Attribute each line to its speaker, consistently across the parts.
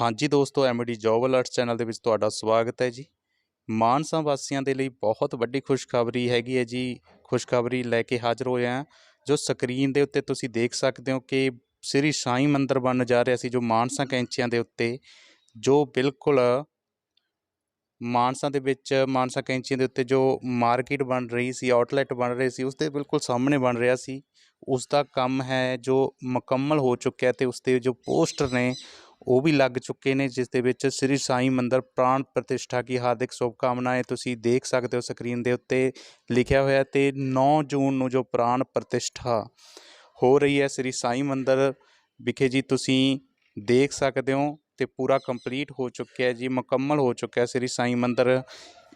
Speaker 1: ਹਾਂਜੀ ਦੋਸਤੋ MD job alerts channel ਦੇ ਵਿੱਚ ਤੁਹਾਡਾ ਸਵਾਗਤ ਹੈ ਜੀ। ਮਾਨਸਾ ਵਾਸੀਆਂ ਦੇ ਲਈ ਬਹੁਤ ਵੱਡੀ ਖੁਸ਼ਖਬਰੀ ਹੈਗੀ ਹੈ ਜੀ। ਖੁਸ਼ਖਬਰੀ ਲੈ ਕੇ ਹਾਜ਼ਰ ਹੋਏ ਹਾਂ, ਜੋ ਸਕਰੀਨ ਦੇ ਉੱਤੇ ਤੁਸੀਂ ਦੇਖ ਸਕਦੇ ਹੋ ਕਿ ਸ੍ਰੀ ਸਾਈਂ ਮੰਦਿਰ ਬਣਨ ਜਾ ਰਿਹਾ ਸੀ, ਜੋ ਮਾਨਸਾ ਕੈਂਚੀਆਂ ਦੇ ਉੱਤੇ, ਜੋ ਬਿਲਕੁਲ ਮਾਨਸਾ ਦੇ ਵਿੱਚ, ਮਾਨਸਾ ਕੈਂਚੀਆਂ ਦੇ ਉੱਤੇ ਜੋ ਮਾਰਕੀਟ ਬਣ ਰਹੀ ਸੀ, ਆਊਟਲੈਟ ਬਣ ਰਹੇ ਸੀ ਉਸ ਦੇ ਬਿਲਕੁਲ ਸਾਹਮਣੇ ਬਣ ਰਿਹਾ ਸੀ। ਉਸ ਦਾ ਕੰਮ ਹੈ ਜੋ ਮੁਕੰਮਲ ਹੋ ਚੁੱਕਿਆ ਤੇ ਉਸ ਦੇ ਜੋ ਪੋਸਟਰ ਨੇ ਉਹ ਵੀ ਲੱਗ ਚੁੱਕੇ ਨੇ, ਜਿਸ ਦੇ ਵਿੱਚ ਸ੍ਰੀ ਸਾਈਂ ਮੰਦਰ ਪ੍ਰਾਣ ਪ੍ਰਤਿਸ਼ਠਾ ਕੀ ਹਾਰਦਿਕ ਸ਼ੁਭਕਾਮਨਾएं ਤੁਸੀਂ ਦੇਖ ਸਕਦੇ ਹੋ ਸਕਰੀਨ ਦੇ ਉੱਤੇ ਲਿਖਿਆ ਹੋਇਆ ਤੇ 9 ਜੂਨ ਨੂੰ ਜੋ ਪ੍ਰਾਣ ਪ੍ਰਤਿਸ਼ਠਾ ਹੋ ਰਹੀ ਹੈ ਸ੍ਰੀ ਸਾਈ ਮੰਦਰ ਵਿਖੇ ਜੀ ਤੁਸੀਂ ਦੇਖ ਸਕਦੇ ਹੋ ਤੇ ਪੂਰਾ ਕੰਪਲੀਟ ਹੋ ਚੁੱਕਿਆ ਜੀ, ਮੁਕੰਮਲ ਹੋ ਚੁੱਕਿਆ ਸ੍ਰੀ ਸਾਈ ਮੰਦਰ।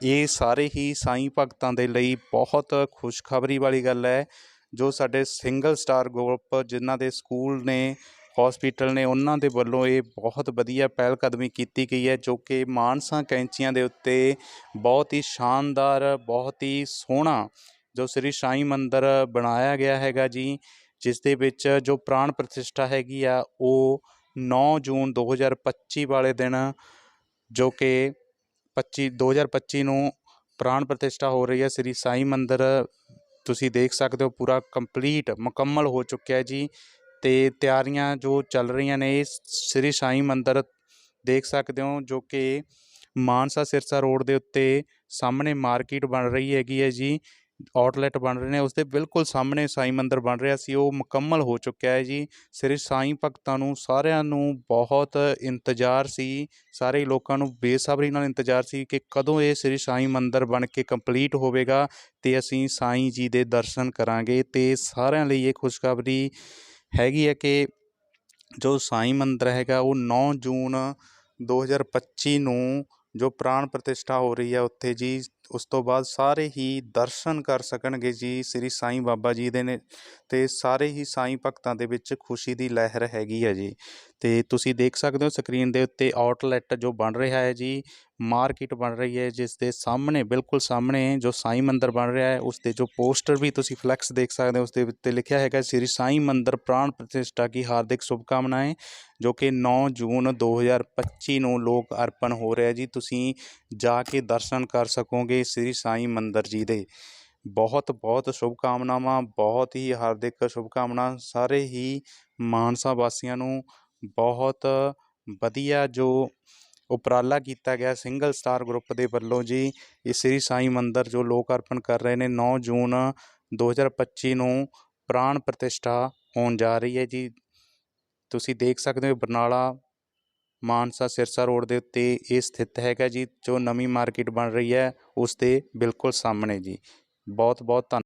Speaker 1: ਇਹ ਸਾਰੇ ਹੀ ਸਾਈ ਭਗਤਾਂ ਦੇ ਲਈ ਬਹੁਤ ਖੁਸ਼ਖਬਰੀ ਵਾਲੀ ਗੱਲ ਹੈ, ਜੋ ਸਾਡੇ ਸਿੰਗਲ ਸਟਾਰ ਗਰੁੱਪ ਜਿਨ੍ਹਾਂ ਦੇ ਸਕੂਲ ਨੇ ਹਸਪੀਟਲ ਨੇ ਉਹਨਾਂ ਦੇ ਵੱਲੋਂ ਇਹ ਬਹੁਤ ਵਧੀਆ ਪਹਿਲ ਕਦਮੀ ਕੀਤੀ ਗਈ ਹੈ, ਜੋ ਕਿ ਮਾਨਸਾ ਕੈਂਚੀਆਂ ਦੇ ਉੱਤੇ ਬਹੁਤ ਹੀ ਸ਼ਾਨਦਾਰ, ਬਹੁਤ ਹੀ ਸੋਹਣਾ ਜੋ ਸ੍ਰੀ ਸ਼ਾਈ ਮੰਦਿਰ ਬਣਾਇਆ ਗਿਆ ਹੈਗਾ ਜੀ, ਜਿਸ ਦੇ ਵਿੱਚ ਜੋ ਪ੍ਰਾਣ ਪ੍ਰਤਿਸ਼ਠਾ ਹੈਗੀ ਆ, ਉਹ 9 ਜੂਨ 2025 ਵਾਲੇ ਦਿਨ ਜੋ ਕਿ 25 2025 ਨੂੰ ਪ੍ਰਾਣ ਪ੍ਰਤਿਸ਼ਠਾ ਹੋ ਰਹੀ ਹੈ, ਸ੍ਰੀ ਸਾਈ ਮੰਦਿਰ ਤੁਸੀਂ ਦੇਖ ਸਕਦੇ ਹੋ ਪੂਰਾ ਕੰਪਲੀਟ ਮੁਕੰਮਲ ਹੋ ਚੁੱਕਿਆ ਜੀ। ਅਤੇ ਤਿਆਰੀਆਂ ਜੋ ਚੱਲ ਰਹੀਆਂ ਨੇ ਸ੍ਰੀ ਸਾਈ ਮੰਦਰ ਦੇਖ ਸਕਦੇ ਹੋ, ਜੋ ਕਿ ਮਾਨਸਾ ਸਿਰਸਾ ਰੋਡ ਦੇ ਉੱਤੇ ਸਾਹਮਣੇ ਮਾਰਕੀਟ ਬਣ ਰਹੀ ਹੈਗੀ ਹੈ ਜੀ, ਆਊਟਲੈਟ ਬਣ ਰਹੇ ਨੇ ਉਸ ਦੇ ਬਿਲਕੁਲ ਸਾਹਮਣੇ ਸਾਈਂ ਮੰਦਰ ਬਣ ਰਿਹਾ ਸੀ, ਉਹ ਮੁਕੰਮਲ ਹੋ ਚੁੱਕਿਆ ਹੈ ਜੀ, ਸ੍ਰੀ ਸਾਈਂ ਭਗਤਾਂ ਨੂੰ ਸਾਰਿਆਂ ਨੂੰ ਬਹੁਤ ਇੰਤਜ਼ਾਰ ਸੀ, ਸਾਰੇ ਲੋਕਾਂ ਨੂੰ ਬੇਸਬਰੀ ਨਾਲ ਇੰਤਜ਼ਾਰ ਸੀ ਕਿ ਕਦੋਂ ਇਹ ਸ੍ਰੀ ਸ਼ਾਈ ਮੰਦਰ ਬਣ ਕੇ ਕੰਪਲੀਟ ਹੋਵੇਗਾ, ਤੇ ਅਸੀਂ ਸਾਈਂ ਜੀ ਦੇ ਦਰਸ਼ਨ ਕਰਾਂਗੇ, ਤੇ ਸਾਰਿਆਂ ਲਈ ਇਹ ਖੁਸ਼ਖਬਰੀ ਹੈਗੀ ਹੈ ਕਿ ਜੋ ਸਾਈ ਮੰਦਰ ਹੈਗਾ, ਉਹ ਨੌ ਜੂਨ 2025 ਨੂੰ ਜੋ ਪ੍ਰਾਣ ਪ੍ਰਤਿਸ਼ਠਾ ਹੋ ਰਹੀ ਹੈ, ਉੱਥੇ ਜੀ ਉਸ ਤੋਂ ਬਾਅਦ ਸਾਰੇ ਹੀ ਦਰਸ਼ਨ ਕਰ ਸਕਣਗੇ ਜੀ ਸ੍ਰੀ ਸਾਈਂ ਬਾਬਾ ਜੀ ਦੇ ਨੇ ਤੇ ਸਾਰੇ ਹੀ ਸਾਈਂ ਭਗਤਾਂ ਦੇ ਵਿੱਚ ਖੁਸ਼ੀ ਦੀ ਲਹਿਰ ਹੈਗੀ ਹੈ ਜੀ। ਤੇ ਤੁਸੀਂ ਦੇਖ ਸਕਦੇ ਹੋ ਸਕਰੀਨ ਦੇ ਉੱਤੇ ਆਊਟਲੈਟ ਜੋ ਬਣ ਰਿਹਾ ਹੈ ਜੀ, ਮਾਰਕੀਟ ਬਣ ਰਹੀ ਹੈ, ਜਿਸ ਦੇ ਸਾਹਮਣੇ, ਬਿਲਕੁਲ ਸਾਹਮਣੇ ਜੋ ਸਾਈਂ ਮੰਦਿਰ ਬਣ ਰਿਹਾ ਹੈ, ਉਸ ਦੇ ਜੋ ਪੋਸਟਰ ਵੀ ਤੁਸੀਂ ਫਲੈਕਸ ਦੇਖ ਸਕਦੇ ਹੋ, ਉਸ ਦੇ ਉੱਤੇ ਲਿਖਿਆ ਹੈਗਾ ਸ੍ਰੀ ਸਾਈਂ ਮੰਦਿਰ ਪ੍ਰਾਣ ਪ੍ਰਤਿਸ਼ਠਾ ਕੀ ਹਾਰਦਿਕ ਸ਼ੁਭਕਾਮਨਾएं ਜੋ ਕਿ 9 ਜੂਨ 2025 ਨੂੰ ਲੋਕ ਅਰਪਣ ਹੋ ਰਿਹਾ ਜੀ। ਤੁਸੀਂ ਜਾ ਕੇ ਦਰਸ਼ਨ ਕਰ ਸਕੋਗੇ ਸ੍ਰੀ ਸਾਈਂ ਮੰਦਰ ਜੀ ਦੇ। ਬਹੁਤ ਬਹੁਤ ਸ਼ੁਭਕਾਮਨਾਵਾਂ, ਬਹੁਤ ਹੀ ਹਾਰਦਿਕ ਸ਼ੁਭਕਾਮਨਾ, ਸਾਰੇ ਹੀ ਮਾਨਸਾ ਵਾਸੀਆਂ ਨੂੰ ਬਹੁਤ ਵਧੀਆ ਜੋ ਉਪਰਾਲਾ ਕੀਤਾ ਗਿਆ ਸਿੰਗਲ ਸਟਾਰ ਗਰੁੱਪ ਦੇ ਵੱਲੋਂ ਜੀ, ਇਹ ਸ੍ਰੀ ਸਾਈਂ ਮੰਦਰ ਜੋ ਲੋਕ ਅਰਪਣ ਕਰ ਰਹੇ ਨੇ 9 ਜੂਨ 2025 ਨੂੰ ਪ੍ਰਾਣ ਪ੍ਰਤਿਸ਼ਠਾ ਹੋਣ ਜਾ ਰਹੀ ਹੈ ਜੀ। ਤੁਸੀਂ ਦੇਖ ਸਕਦੇ ਹੋ ਬਰਨਾਲਾ ਮਾਨਸਾ ਸਿਰਸਾ ਰੋਡ ਦੇ ਉੱਤੇ ਇਹ ਸਥਿਤ ਹੈਗਾ ਜੀ, ਜੋ ਨਵੀਂ ਮਾਰਕੀਟ ਬਣ ਰਹੀ ਹੈ, ਉਸ ਦੇ ਬਿਲਕੁਲ ਸਾਹਮਣੇ ਜੀ। ਬਹੁਤ ਬਹੁਤ ਧੰਨ